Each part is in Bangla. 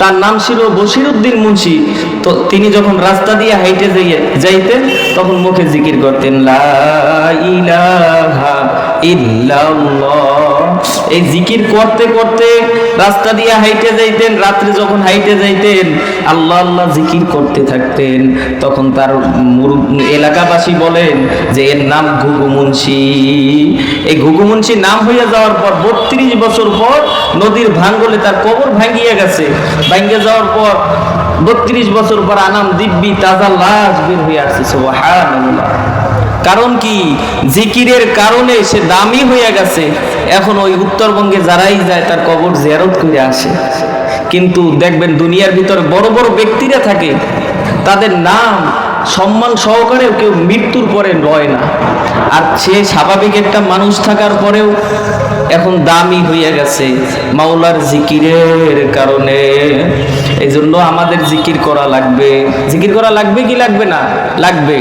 তার নাম ছিল বশিরউদ্দিন মুন্সি। তো তিনি যখন রাস্তা দিয়ে হাইটে যাইতেন, তখন মুখে জিকির করতেন, লা ইলাহা ইল্লাল্লাহ। এই জিকির করতে করতে রাস্তা দিয়ে হাইটে যাইতেন, রাত্রে যখন হাইটে যাইতেন, আল্লাহ আল্লাহ জিকির করতে থাকতেন। তখন তার এলাকাবাসী বলেন যে এর নাম ঘুঘু মুন্সি এই ঘুঘু মুন্সি নাম হইয়া যাওয়ার পর বত্রিশ বছর পর নদীর ভাঙ্গলে তার কবর ভাঙ্গিয়া গেছে। ভাঙ্গে যাওয়ার পর বত্রিশ বছর পর আনাম দিব্যি তাজা লাশ বের হয়ে আসছে, সুবহানাল্লাহ। কারণ কি? জিকিরের কারণে সে দামি হয়ে গেছে। এখন ওই উত্তরবঙ্গে যারাই যায়, তার কবর জেরত করে আসে। কিন্তু দেখবেন দুনিয়ার ভিতরে বড় বড় ব্যক্তিরা থাকে, তাদের নাম সম্মান সহকারেও কেউ মৃত্যুর পরে রয় না। আর সে স্বাভাবিক একটা মানুষ থাকার পরেও এখন দামি হয়ে গেছে মাওলার জিকিরের কারণে। এই জন্য আমাদের জিকির করা লাগবে। জিকির করা লাগবে কি লাগবে না? লাগবে।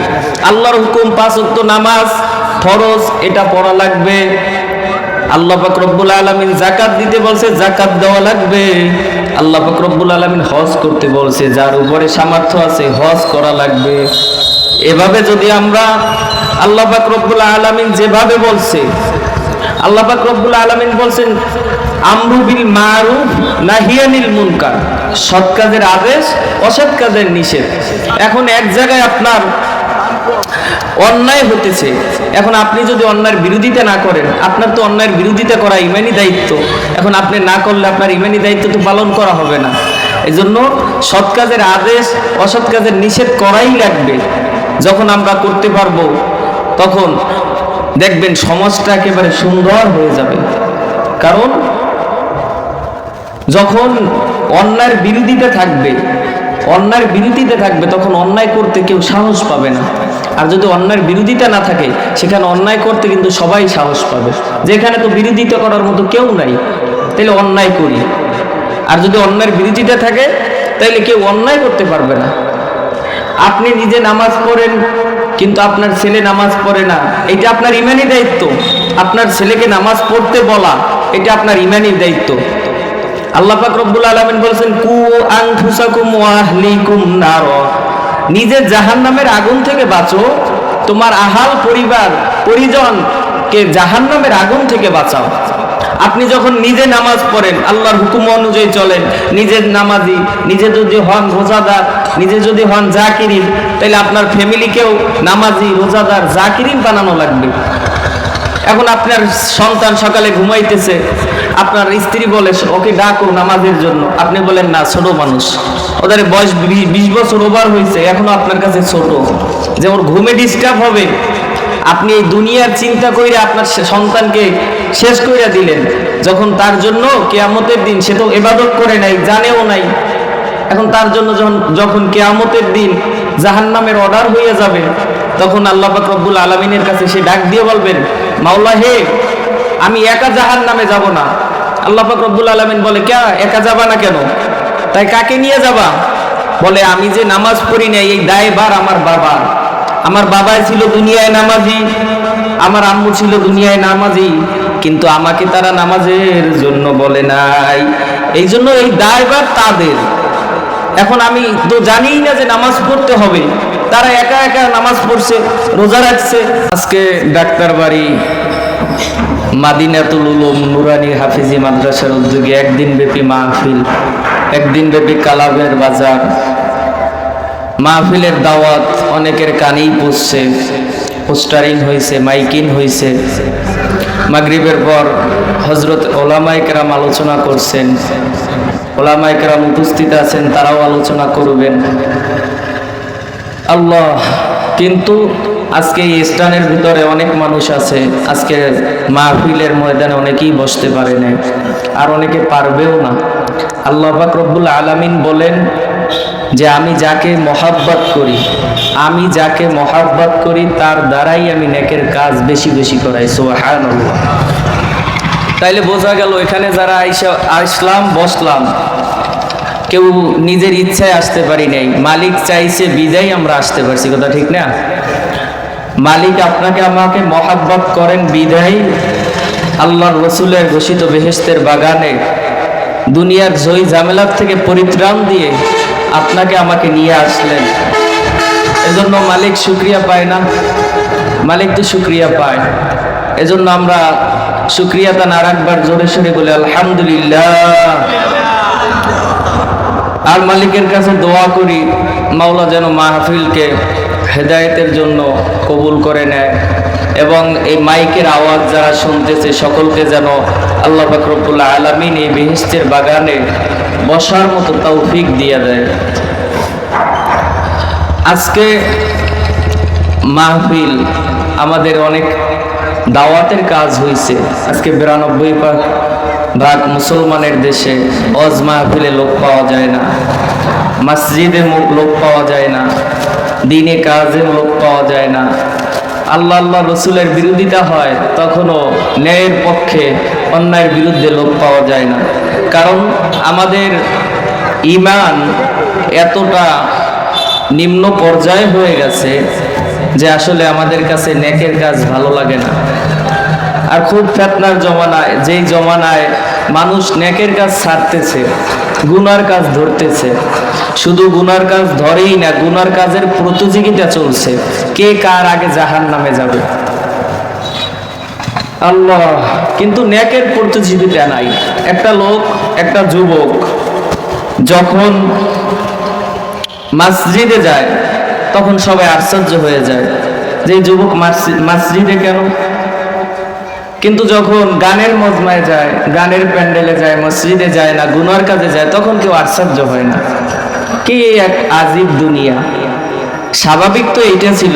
আল্লাহর হুকুম, পাঁচ ওয়াক্ত নামাজ, ফরজ, এটা পড়া লাগবে। আল্লাহ রব্বুল আলামিন জাকাত দিতে বলছে জাকাত দেওয়া লাগবে। আল্লাহ রব্বুল আলামিন হজ করতে বলছে, যার উপরে সামর্থ্য আছে হজ করা লাগবে। এভাবে যদি আমরা আল্লাহ রব্বুল আলামিন যেভাবে বলছে আল্লাহ রব্বুল আলামিন বলছেন, আমরু বিল মারুফ, নাহিয়ানিল মুনকার। সৎ কাজের আদেশ, অসৎ কাজের নিষেধ। এখন এক জায়গায় আপনার অন্যায় হতেছে। এখন আপনি যদি অন্যায়ের বিরোধিতা না করেন, আপনার তো অন্যায়ের বিরোধিতা করা ইমানি দায়িত্ব। এখন আপনি না করলে আপনার ইমানি দায়িত্ব তো পালন করা হবে না। এই জন্য সৎ কাজের আদেশ, অসৎ কাজের নিষেধ করাই লাগবে। যখন আমরা করতে পারব, তখন দেখবেন সমাজটা একেবারে সুন্দর হয়ে যাবে। কারণ যখন অন্যায়ের বিরোধিতা থাকবে, অন্যায়ের বিরোধিতা থাকবে, তখন অন্যায় করতে কেউ সাহস পাবে না। আর যদি অন্যায়ের বিরোধিতা না থাকে, সেখানে অন্যায় করতে কিন্তু সবাই সাহস পাবে। যেখানে তো বিরোধিতা করার মতো কেউ নাই তাহলে অন্যায় করি। আর যদি অন্যায়ের বিরোধিতা থাকে তাহলে কেউ অন্যায় করতে পারবে না। আপনি নিজে নামাজ পড়েন কিন্তু আপনার ছেলে নামাজ পড়ে না। এটা আপনার ইমানি দায়িত্ব। আপনার ছেলেকে নামাজ পড়তে বলা, এটা আপনার ইমানি দায়িত্ব। আল্লাহ পাক রব্বুল আলামিন বলেছেন, কু আনফুসাকুম ওয়া আহলিকুম নার। নিজের জাহান্নামের আগুন থেকে বাঁচো, তোমার আহাল পরিবার পরিজন পরিজনকে জাহান্নামের আগুন থেকে বাঁচাও। আপনি যখন নিজে নামাজ পড়েন, আল্লাহর হুকুম অনুযায়ী চলেন। নিজের নামাজি, নিজে যদি হন রোজাদার, নিজে যদি হন জাকিরিন তাহলে আপনার ফ্যামিলিকেও নামাজি, রোজাদার, জাকিরিন বানানো লাগবে। এখন আপনার সন্তান সকালে ঘুমাইতেছে, আপনার স্ত্রী বলে, ওকে ডাকো নামাজের জন্য। আপনি বলেন, না, ছোট মানুষ। ওদের বয়স বিশ বছর ওভার হয়েছে এখনও আপনার কাছে ছোট। যে ওর ঘুমে ডিস্টার্ব হবে, আপনি এই দুনিয়ার চিন্তা কইরা আপনার সন্তানকে শেষ কইরা দিলেন, যখন তার জন্য কেয়ামতের দিন, সে তো এবাদত করে নাই, জানেও নাই। এখন তার জন্য যখন যখন কেয়ামতের দিন জাহান্নামের অর্ডার হয়ে যাবে, তখন আল্লাহ রব্বুল আলমিনের কাছে সে ডাক দিয়ে বলবেন, মাওলা হে, আমি একা জাহান নামে যাব না। আল্লাহ রব্বুল আলমিন বলে কে একা যাবা না কেন? তাই কাকে নিয়ে যাবা? বলে, আমি যে নামাজ পড়ি না এই দায়বার আমার বাবা আমার বাবাই ছিল দুনিয়ায় নামাজি, আমার আম্মু ছিল দুনিয়ায় নামাজি কিন্তু আমাকে তারা নামাজের জন্য বলে নাই। এই জন্য এই দায়বার তাদের। এখন আমি তো জানিই না যে নামাজ পড়তে হবে। তারা একা একা নামাজ পড়ছে, রোজা রাখছে। আজকে ডাক্তার বাড়ি, মাদিনাতুল উলুম, নুরানি হাফিজি মাদ্রাসার উদ্যোগে একদিন ব্যাপী মাহফিল, একদিন ব্যাপী কালাবের বাজার। মাহফিলের দাওয়াত অনেকের কানেই পড়ছে, পোস্টারিং হয়েছে, মাইকিং হয়েছে। মাগরিবের পর হজরত ওলামাইকেরাম আলোচনা করছেন। ওলামাইকেরাম উপস্থিত আছেন, তারাও আলোচনা করবেন। আল্লাহ, কিন্তু আজকে এই স্থানের ভিতরে অনেক মানুষ আছে, আজকে মাহফিলের ময়দানে অনেকেই বসতে পারে না আর অনেকে পারবেও না। আল্লাহ পাক রব্বুল আলামিন বলেন যে আমি যাকে মহাব্বত করি, আমি যাকে মহাব্বত করি, তার দ্বারাই আমি নেকের কাজ বেশি বেশি করাই সোহান তাইলে বোঝা গেল, এখানে যারা আসলাম, বসলাম, কেউ নিজের ইচ্ছায় আসতে পারি নাই। মালিক চাইছে বিদায় আমরা আসতে পারছি, কথা ঠিক না? মালিক আপনাকে, আমাকে মহাব্বত করেন বিদায় আল্লাহর রসুলের ঘোষিত বেহেস্তের বাগানে, দুনিয়ার জয়ী ঝামেলার থেকে পরিত্রাণ দিয়ে আপনাকে আমাকে নিয়ে আসলেন। এজন্য মালিক শুক্রিয়া পায় না। মালিক তো শুক্রিয়া পায়। এজন্য আমরা শুক্রিয়াতা না রাখবার জোরে সোরে বলে, আলহামদুলিল্লাহ। আর মালিকের কাছে দোয়া করি, মাওলা যেন মাহফিলকে হেদায়েতের জন্য কবুল করে নেয়। এবং এই মাইকের আওয়াজ যারা শুনতেছে, সকলকে যেন আল্লাহ বাকরবুল্লাহ আলমিন এই বেহেস্তের বাগানে বসার মতো তৌফিক দিয়ে দেয়। আজকে মাহফিল আমাদের অনেক দাওয়াতের কাজ হয়েছে আজকে বিরানব্বই ভাগ মুসলমানের দেশে অজ মাহফিলে লোক পাওয়া যায় না। মসজিদে লোক পাওয়া যায় না। দিনে কাজে লোক পাওয়া যায় না। আল্লাহ আল্লাহ রসুলের বিরোধিতা হয়, তখনও ন্যায়ের পক্ষে অন্যায়ের বিরুদ্ধে লোক পাওয়া যায় না। কারণ আমাদের ইমান এতটা নিম্ন পর্যায়ে হয়ে গেছে যে আসলে আমাদের কাছে নেকের কাজ ভালো লাগে না। আর খুব ফেতনার জমানায়, যেই জমানায় মানুষ নেকের কাজ ছাড়তেছে গুনার কাজ ধরতেছে। শুধু গুনার কাজ ধরেই না, গুনার কাজের প্রতিযোগিতা চলছে। কে কার আগে জাহান নামে যাবে? আল্লাহ, কিন্তু নেকের প্রতিযোগিতা নাই। একটা লোক, একটা যুবক, যখন মসজিদে যায়, তখন সবাই আশ্চর্য হয়ে যায় যে যুবক মাসি- মসজিদে কেন? কিন্তু যখন গানের মজমায় যায়, গানের প্যান্ডেলে যায়, মসজিদে যায় না, গুনার কাজে যায়, তখন কেউ আশ্চর্য হয় না। কি এক আজীব দুনিয়া? স্বাভাবিক তো এইটা ছিল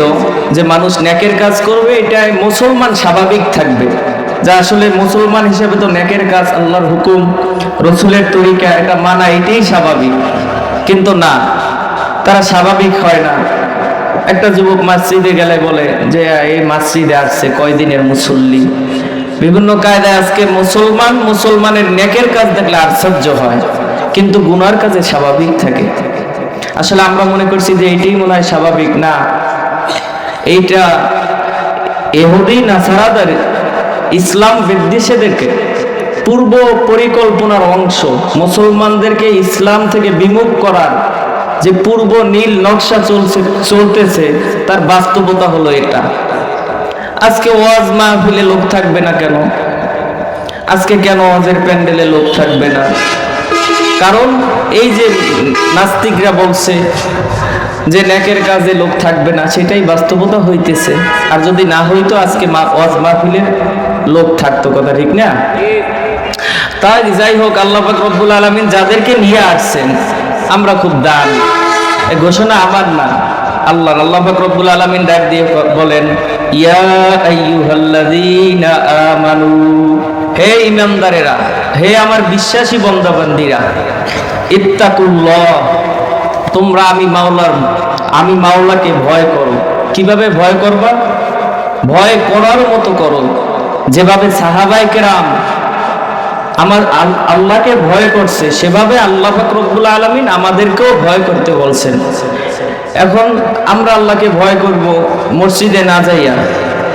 যে মানুষ ন্যাকের কাজ করবে, এটাই মুসলমান স্বাভাবিক থাকবে। যা আসলে মুসলমান হিসেবে তো ন্যাকের কাজ আল্লাহর হুকুম, রসুলের তরিকা, এটা মানা, এটাই স্বাভাবিক। কিন্তু না, তারা স্বাভাবিক হয় না। একটা যুবক মসজিদে গেলে বলে যে, এই মসজিদে আসছে, কয়দিনের মুসল্লি? বিভিন্ন কায়দায় আজকে মুসলমান মুসলমানের নেকের কাজ দেখলে আশ্চর্য হয়। কিন্তু গুনার কাজে স্বাভাবিক থাকে। আসলে আমরা মনে করছি যে এইটাই মনে হয় স্বাভাবিক, না। এইটা এহুদি নাসারাদের ইসলাম বিদ্বেষীদেরকে পূর্ব পরিকল্পনার অংশ। মুসলমানদেরকে ইসলাম থেকে বিমুখ করার যে পূর্ব নীল নকশা চলছে, চলতেছে, তার বাস্তবতা হলো এটা। আজকে ওয়াজ মাহফিলে লোক থাকবে না কেন? আজকে কেন ওয়াজের প্যান্ডেলে লোক থাকবে না? কারণ এই যে নাস্তিকরা বলছে যে ন্যাকের কাজে লোক থাকবে না, সেটাই বাস্তবতা হইতেছে। আর যদি না হইতো, আজকে মা ওয়াজ মাহফিলে লোক থাকতো, কথা ঠিক না? তাই যাই হোক, আল্লাহ রব্বুল আলামিন যাদেরকে নিয়ে আসছেন, আমরা খুব দান ঘোষণা আমার না। আল্লাহ আল্লাহ পাক রব্বুল আলামিন ডাক দিয়ে বলেন, ইয়া হে ইমানদারেরা হে আমার বিশ্বাসী বন্দাবান্দিরা, ইত্তাকুল্লাহ, তোমরা আমি মাওলার, আমি মাওলাকে ভয় করো। কীভাবে ভয় করবা? ভয় করার মতো করো। যেভাবে সাহাবাই কেরাম আমার আল্লাহকে ভয় করছে, সেভাবে আল্লাহ ফাকরুল আলমিন আমাদেরকেও ভয় করতে বলছেন। এখন আমরা আল্লাহকে ভয় করব, মসজিদে না যাইয়া,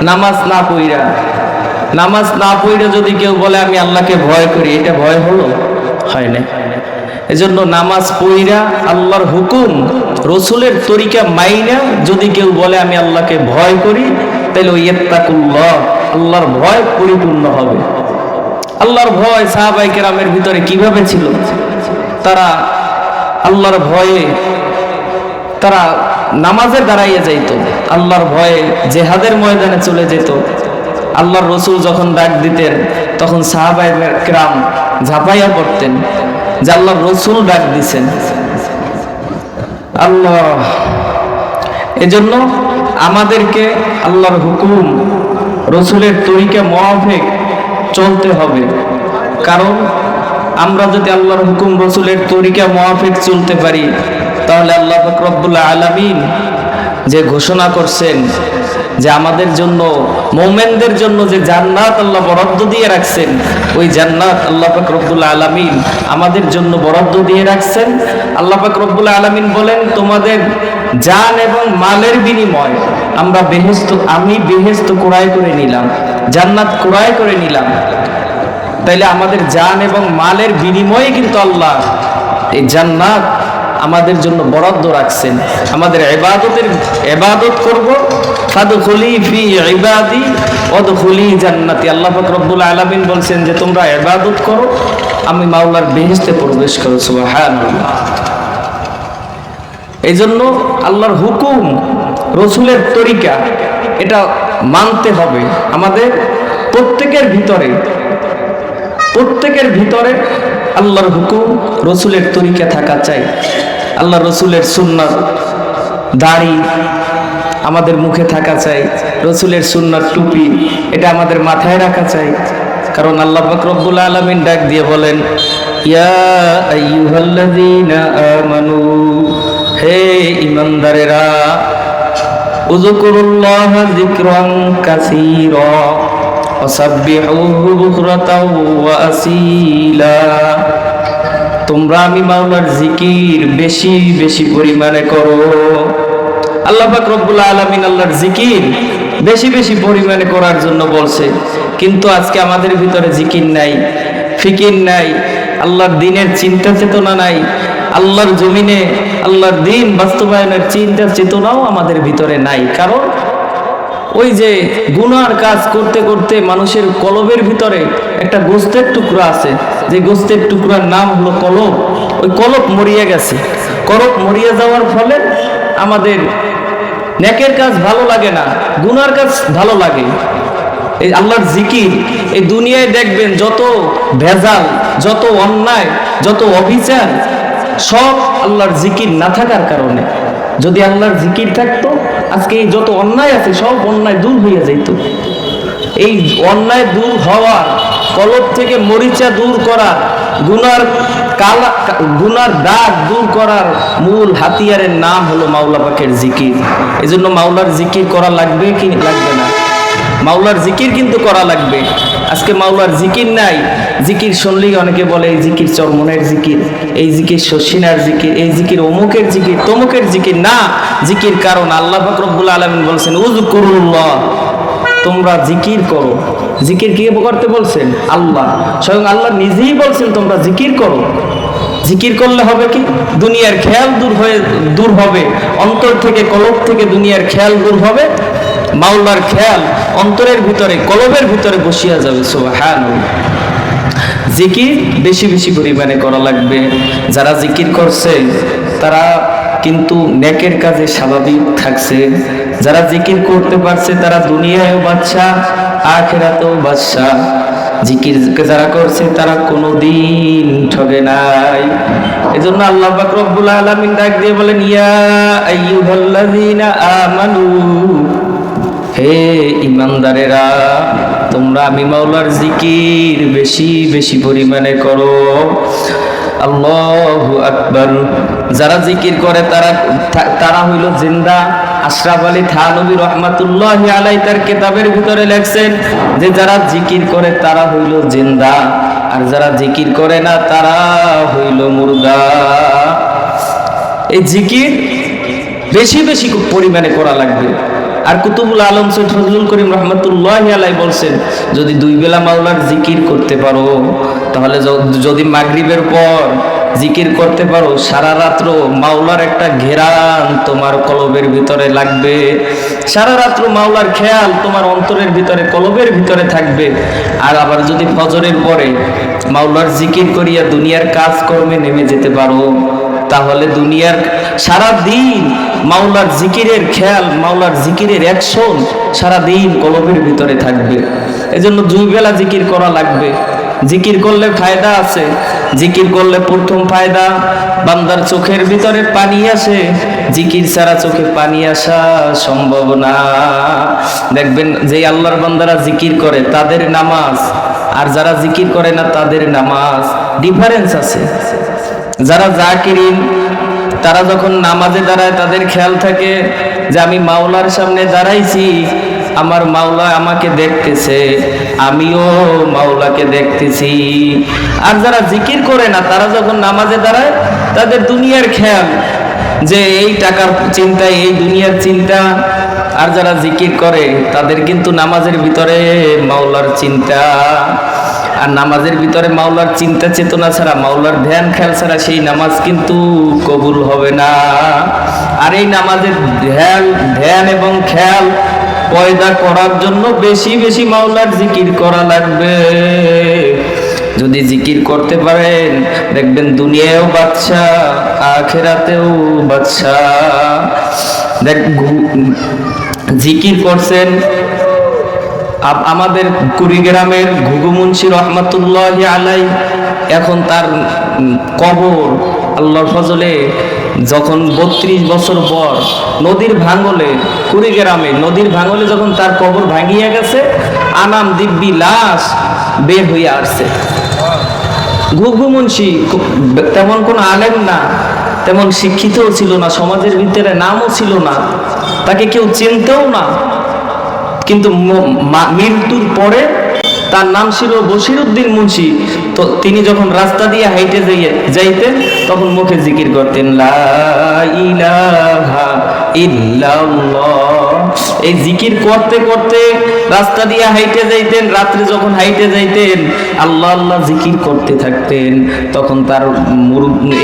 নামাজ না পইরা নামাজ না পইরা যদি কেউ বলে আমি আল্লাহকে ভয় করি, এটা ভয় হলো? হয় না এজন্য নামাজ পইরা আল্লাহর হুকুম, রসুলের তরিকা মাইনা যদি কেউ বলে আমি আল্লাহকে ভয় করি, তাহলে ওই ইত্তাকুল্লাহ, আল্লাহর ভয় পরিপূর্ণ হবে। আল্লাহর ভয় সাহাবাই কেরামের ভিতরে কীভাবে ছিল? তারা আল্লাহর ভয়ে তারা নামাজে দাঁড়াইয়ে যাইত। আল্লাহর ভয়ে জেহাদের ময়দানে চলে যেত। আল্লাহর রসুল যখন ডাক দিতেন, তখন সাহাবাই কেরাম ঝাঁপাইয়া পড়তেন যে আল্লাহর রসুল ডাক দিছেন। আল্লাহ, এজন্য আমাদেরকে আল্লাহর হুকুম, রসুলের তরিকা মোয়াফেক চলতে হবে। কারণ আমরা যদি আল্লাহর হুকুম, রসুলের তরিকা মোয়াফেক চলতে পারি, তাহলে আল্লাহ ফকরবুল্লাহ আলমিন যে ঘোষণা করছেন যে আমাদের জন্য, মোমেনদের জন্য যে জান্নাত আল্লাহ বরাদ্দ দিয়ে রাখছেন, ওই জান্নাত আল্লাহ পাক রব্বুল্লাহ আলামিন আমাদের জন্য বরাদ্দ দিয়ে রাখছেন। আল্লাহ পাক রব্বুল্লাহ আলামিন বলেন, তোমাদের জান এবং মালের বিনিময় আমরা বেহেস্ত আমি বেহেস্ত ক্রয় করে নিলাম। জান্নাত ক্রয় করে নিলাম। তাইলে আমাদের জান এবং মালের বিনিময়ে কিন্তু আল্লাহ এই জান্নাত আমাদের জন্য বরাদ্দ রাখছেন। আমাদের এবাদতের এবাদত করব। ফাদখুলি ফি ইবাদি, ওয়াদখুলি জান্নাতি। আল্লাহ পাক রব্বুল আলামিন বলছেন যে, তোমরা এবাদত করো। আমি মাওলার বেহেশতে প্রবেশ করো সুবহানাল্লাহ। এই জন্য আল্লাহর হুকুম, রসুলের তরিকা, এটা মানতে হবে। আমাদের প্রত্যেকের ভিতরে প্রত্যেকের ভিতরে আল্লাহর হুকুম রসুলের তরিকা থাকা চাই। আল্লাহ রসুলের সুন্নাত দাড়ি আমাদের মুখে থাকা চাই। রসুলের সুন্নাত টুপি, এটা আমাদের মাথায় রাখা চাই। কারণ আল্লাহ রব্বুল আলামিন ডাক দিয়ে বলেন, ইয়া হে ইমানদারেরা উযকুরুল্লাহ যিকরান কাসীরা ওয়াসাব্বিহুহু বুকরাতাও ওয়া আসীলা। তোমরা আমি মাওলার জিকির বেশি বেশি পরিমাণে করো। আল্লাহ পাক রব্বুল আলামিন আল্লাহর জিকির বেশি বেশি পরিমাণে করার জন্য বলছে। কিন্তু আজকে আমাদের ভিতরে জিকির নাই, ফিকির নাই, আল্লাহর দিনের চিন্তা চেতনা নাই আল্লাহর জমিনে, আল্লাহর দিন বাস্তবায়নের চিন্তা চেতনাও আমাদের ভিতরে নাই। কারণ ওই যে গুনার কাজ করতে করতে মানুষের কলবের ভিতরে একটা গোস্তের টুকরা আছে। যে গোস্তের টুকরার নাম হলো কলব। ওই কলব মরিয়া গেছে। কলব মরিয়া যাওয়ার ফলে আমাদের ন্যাকের কাজ ভালো লাগে না, গুনার কাজ ভালো লাগে। এই আল্লাহর জিকির, এই দুনিয়ায় দেখবেন যত ভেজাল, যত অন্যায়, যত অবিচার সব আল্লাহর জিকির না থাকার কারণে। যদি আল্লাহর জিকির থাকতো, আজকে এই যত অন্যায় আছে, সব অন্যায় দূর হয়ে যেত এই অন্যায় দূর হওয়ার, কলব থেকে মরিচা দূর করা গুনার কালা, গুনার দাগ দূর করার মূল হাতিয়ারের নাম হলো মাওলা পাকের জিকির। এই জন্য মাওলার জিকির করা লাগবে কি লাগবে না? মাওলার জিকির কিন্তু করা লাগবে। আজকে মাওলার জিকির নাই। জিকির শুনলেই অনেকে বলে, এই জিকির চরমনের জিকির, এই জিকির শশিনার জিকির, এই জিকির অমুকের জিকির, তমুকের জিকির। না, জিকির কারণ আল্লাহ ফাকরবুল আলমিন বলছেন উজ করুল্লাহ তোমরা জিকির করো। জিকির কে করতে বলছেন? আল্লাহ। স্বয়ং আল্লাহ নিজেই বলছেন, তোমরা জিকির করো। জিকির করলে হবে কি? দুনিয়ার খেয়াল দূর হয়ে, দূর হবে। অন্তর থেকে কলক থেকে দুনিয়ার খেয়াল দূর হবে। মাওলার খেয়াল অন্তরের ভিতরে, কলবের ভিতরে বসিয়া যাবে সুবহান জিকির বেশি বেশি পরিমাণে করা লাগবে। যারা জিকির করছে, তারা কিন্তু নেকের কাজে স্বাভাবিক থাকছে। যারা জিকির করতে পারছে, তারা দুনিয়ায়ও বাচ্চা আখেরাতেও বাচ্চা জিকির যারা করছে, তারা কোনো দিন ঠগে নাই। এজন্য আল্লাহ পাক রব্বুল আলামিন ডাক দিয়ে বলেন, ইয়া আইয়ুহাল্লাযীনা আমানু হে ইমানদারেরা, তোমরা আমি মাওলার জিকির বেশি বেশি পরিমাণে করো। আল্লাহু আকবার। যারা জিকির করে, তারা তারা হইল জিন্দা। আশরাফ আলী থানবী রহমাতুল্লাহ আলাই তার কেতাবের ভিতরে লেখছেন যে, যারা জিকির করে, তারা হইল জিন্দা। আর যারা জিকির করে না, তারা হইল মুর্দা। এই জিকির বেশি বেশি পরিমাণে করা লাগবে। আর কুতুবুল আলম সৈয়দ ফজলুল করিম রহমতুল্লাহ আলাই বলছেন, যদি দুই বেলা মাওলার জিকির করতে পারো, তাহলে যদি মাগরিবের পর জিকির করতে পারো, সারা রাত্র মাওলার একটা ঘেরান তোমার কলবের ভিতরে লাগবে। সারা রাত্র মাওলার খেয়াল তোমার অন্তরের ভিতরে, কলবের ভিতরে থাকবে। আর আবার যদি ফজরের পরে মাওলার জিকির করিয়া দুনিয়ার কাজকর্মে নেমে যেতে পারো তাহলে দুনিয়ার সারা দিন মাওলার জিকিরের খেয়াল, মাওলার জিকিরের অ্যাকশন সারা দিন কলবের ভিতরে থাকবে। এজন্য দুই বেলা জিকির করা লাগবে। জিকির করলে ফায়দা আছে, জিকির করলে প্রথম ফায়দা, বান্দার চোখের ভিতরে পানি আসে, জিকির ছাড়া চোখে পানি আসা সম্ভব না। দেখবেন যে আল্লাহর বান্দারা জিকির করে, তাদের নামাজ, আর যারা জিকির করে না তাদের নামাজ ডিফারেন্স আছে। যারা জাকিরিন, তারা যখন নামাজে দাঁড়ায়, তাদের খেয়াল থাকে যে আমি মাওলার সামনে দাঁড়াইছি। আমার মাওলা আমাকে দেখতেছে, আমিও মাওলাকে দেখতেছি। আর যারা জিকির করে না, তারা যখন নামাজে দাঁড়ায়, তাদের দুনিয়ার খেয়াল যে এই টাকার চিন্তা, এই দুনিয়ার চিন্তা। আর যারা জিকির করে, তাদের কিন্তু নামাজের ভিতরে মাওলার চিন্তা। আর নামাজের ভিতরে মাওলার চিন্তা চেতনা ছাড়া, মাওলার ধ্যান খেয়াল ছাড়া সেই নামাজ কিন্তু কবুল হবে না। আর এই নামাজের ধ্যান ধ্যান এবং খেয়াল পয়দা করার জন্য বেশি বেশি মাওলার জিকির করা লাগবে। যদি জিকির করতে পারেন, দেখবেন দুনিয়ায়ও বাচ্চা আখেরাতেও বাচ্চা দেখ জিকির করছেন আমাদের কুড়িগ্রামের ঘুঘুমুন্সি রহমতুল্লাহ আলাই এখন তার কবর আল্লাহ ফজলে যখন বত্রিশ বছর পর নদীর ভাঙলে কুড়িগ্রামে, নদীর ভাঙলে যখন তার কবর ভাঙিয়া গেছে, আনাম দিব্যি লাশ বের হইয়া আসছে। ঘুঘু মুন্সি তেমন কোনো আলেম না, তেমন শিক্ষিতও ছিল না, সমাজের ভিতরে নামও ছিল না, তাকে কেউ চিনতেও না। কিন্তু মৃত্যুর পরে তার নাম ছিল বশিরউদ্দিন মুন্সি। তো তিনি যখন রাস্তা দিয়ে হাইটে যাইতেন, তখন মুখে জিকির করতেন, লা ইলাহা ইল্লাল্লাহ। এই জিকির করতে করতে রাস্তা দিয়ে হাইটে যাইতেন, রাত্রে যখন হাইটে যাইতেন, আল্লাহ আল্লাহ জিকির করতে থাকতেন। তখন তার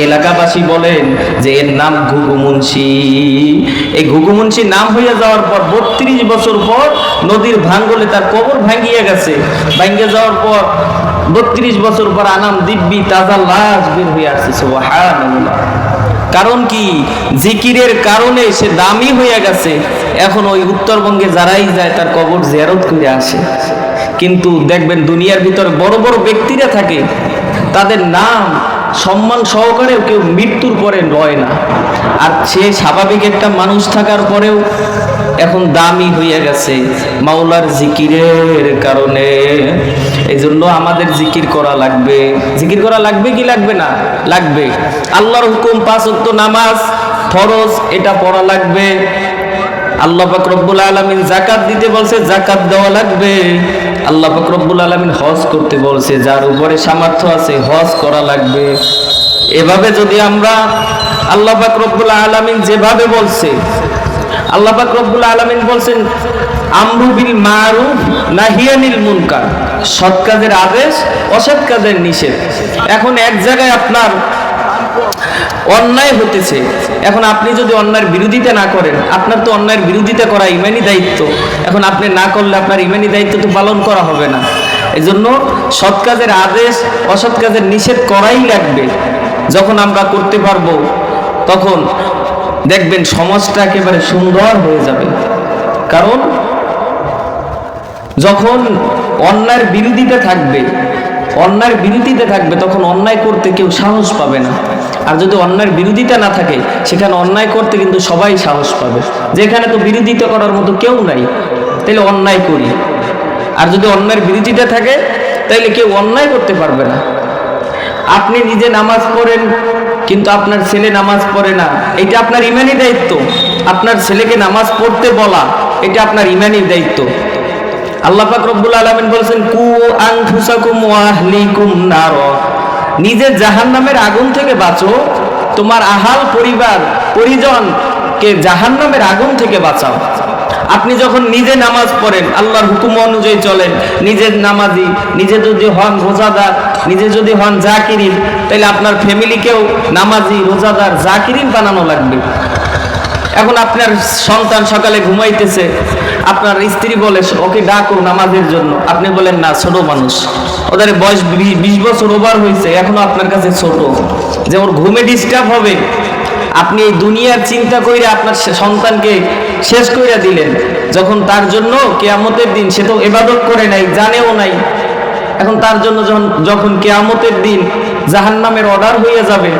এলাকাবাসী বলেন যে এর নাম ঘুঘু মুন্সি এই ঘুঘু মুন্সি নাম হইয়া যাওয়ার পর বত্রিশ বছর পর নদীর ভাঙ্গলে তার কবর ভাঙ্গিয়ে গেছে। ভাঙ্গে যাওয়ার পর বত্রিশ বছর পর আনাম দিব্যি তাজা লাশ বের হয়ে আসছে। সুবহানাল্লাহ। কারণ কি? জিকিরের কারণে সে দামি হয়ে গেছে। এখন ওই উত্তরবঙ্গে যারাই যায়, তার কবর জিয়ারত করে আসে। কিন্তু দেখবেন দুনিয়ার ভিতরে বড় বড় ব্যক্তিরা থাকে। তাদের নাম সম্মান সহকারেও কেউ মৃত্যুর পরে রয় না। আর সে স্বাভাবিক একটা মানুষ থাকার পরেও এখন দামি হয়ে গেছে মাওলার জিকিরের কারণে। এই জন্য আমাদের জিকির করা লাগবে। জিকির করা লাগবে কি লাগবে না? লাগবে। আল্লাহর হুকুম, পাঁচ ওয়াক্ত নামাজ, ফরজ, এটা পড়া লাগবে। আল্লাহ রব্বুল আলামিন জাকাত দিতে বলছে জাকাত দেওয়া লাগবে। আল্লাহ রব্বুল আলামিন হজ করতে বলছে, যার উপরে সামর্থ্য আছে হজ করা লাগবে। এভাবে যদি আমরা আল্লাহ রব্বুল আলামিন যেভাবে বলছে, আল্লাহ রব্বুল আলামিন বলছেন আমরু বিল মারুফ নাহিয়ানিল মুনকার। সৎ কাজের আদেশ, অসৎ কাজের নিষেধ। এখন এক জায়গায় আপনার অন্যায় হতেছে। এখন আপনি যদি অন্যায়ের বিরোধিতা না করেন, আপনার তো অন্যায়ের বিরোধিতা করা ইমানি দায়িত্ব। এখন আপনি না করলে আপনার ইমানি দায়িত্ব তো পালন করা হবে না। এই জন্য সৎ কাজের আদেশ, অসৎ কাজের নিষেধ করাই লাগবে। যখন আমরা করতে পারব, তখন দেখবেন সমাজটা একেবারে সুন্দর হয়ে যাবে। কারণ যখন অন্যায়ের বিরোধিতা থাকবে, অন্যায়ের বিরোধিতা থাকবে, তখন অন্যায় করতে কেউ সাহস পাবে না। আর যদি অন্যায়ের বিরোধিতা না থাকে, সেখানে অন্যায় করতে কিন্তু সবাই সাহস পাবে। যেখানে তো বিরোধিতা করার মতো কেউ নাই তাহলে অন্যায় করি। আর যদি অন্যায়ের বিরোধিতা থাকে তাহলে কেউ অন্যায় করতে পারবে না। আপনি নিজে নামাজ পড়েন, কিন্তু আপনার ছেলে নামাজ পড়ে না। এটা আপনার ইমানি দায়িত্ব। আপনার ছেলেকে নামাজ পড়তে বলা, এটা আপনার ইমানি দায়িত্ব। আল্লাহ পাক রব্বুল আলামিন বলেছেন কু আনফুসাকুম ওয়া আহলিকুম নার। নিজের জাহান্নামের আগুন থেকে বাঁচো, তোমার আহাল পরিবার, পরিজনকে জাহান্নামের আগুন থেকে বাঁচাও। আপনি যখন নিজে নামাজ পড়েন, আল্লাহর হুকুম অনুযায়ী চলেন, নিজের নামাজি, নিজে যদি হন রোজাদার, নিজে যদি হন জাকিরিন তাহলে আপনার ফ্যামিলিকেও নামাজি, রোজাদার, জাকিরিন বানানো লাগবে। এখন আপনার সন্তান সকালে ঘুমাইতেছে, আপনার স্ত্রী বলে, ওকে ডাকুন নামাজের জন্য। আপনি বলেন, না, ছোট মানুষ। ওদের বয়স বিশ বছর ওভার হয়েছে এখনও আপনার কাছে ছোট। যে ওর ঘুমে ডিস্টার্ব হবে, আপনি এই দুনিয়ার চিন্তা কইরা আপনার সন্তানকে শেষ কইরা দিলেন। যখন তার জন্য কেয়ামতের দিন, সে তো এবাদত করে নাই, জানেও নাই। এখন তার জন্য যখন যখন কেয়ামতের দিন জাহান্নামের অর্ডার হইয়া যাবে,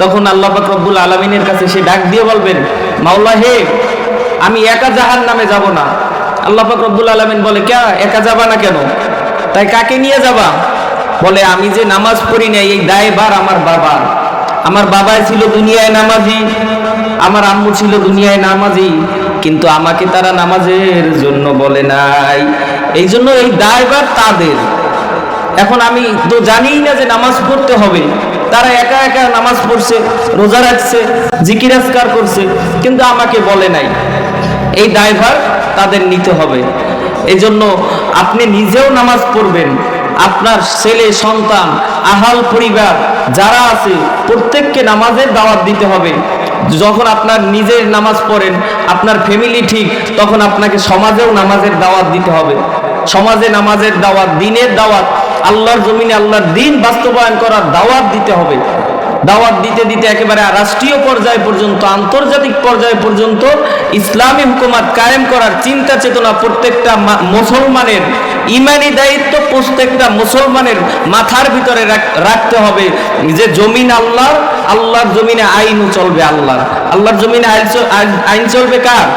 তখন আল্লাহ পাক রব্বুল আলমিনের কাছে সে ডাক দিয়ে বলবেন মাওলা হে আমি একা জাহান নামে যাব না। আল্লাহ রব্বুল আলমিন বলে কে একা যাবা না কেন? তাই কাকে নিয়ে যাবা? বলে, আমি যে নামাজ পড়ি না এই দায়বার আমার বাবার। আমার বাবা ছিল দুনিয়ায় নামাজি, আমার আম্মু ছিল দুনিয়ায় নামাজি, কিন্তু আমাকে তারা নামাজের জন্য বলে নাই। এই জন্য এই দায়বার তাদের। এখন আমি তো জানিই না যে নামাজ পড়তে হবে। তারা একা একা নামাজ পড়ছে, রোজা রাখছে, জিকির আজকার করছে, কিন্তু আমাকে বলে নাই। এই দায়ভার তাদের নিতে হবে। এই জন্য আপনি নিজেও নামাজ পড়বেন। আপনার ছেলে, সন্তান, আহাল পরিবার যারা আছে, প্রত্যেককে নামাজের দাওয়াত দিতে হবে। যখন আপনার নিজের নামাজ পড়েন, আপনার ফ্যামিলি ঠিক, তখন আপনাকে সমাজেও নামাজের দাওয়াত দিতে হবে। সমাজে নামাজের দাওয়াত, দিনের দাওয়াত আল্লাহর জমিনে আল্লাহর দিন বাস্তবায়ন করার দাওয়াত দিতে হবে। দাওয়াত দিতে দিতে একেবারে রাষ্ট্রীয় পর্যায় পর্যন্ত, আন্তর্জাতিক পর্যায় পর্যন্ত ইসলামী হুকুমাত কায়েম করার চিন্তা চেতনা প্রত্যেকটা মুসলমানের ইমানি দায়িত্ব প্রত্যেকটা মুসলমানের মাথার ভিতরে রাখতে হবে যে জমিন আল্লাহ, আল্লাহর জমিনে আইনও চলবে আল্লাহর। আল্লাহর জমিনে আইন চলবে কার?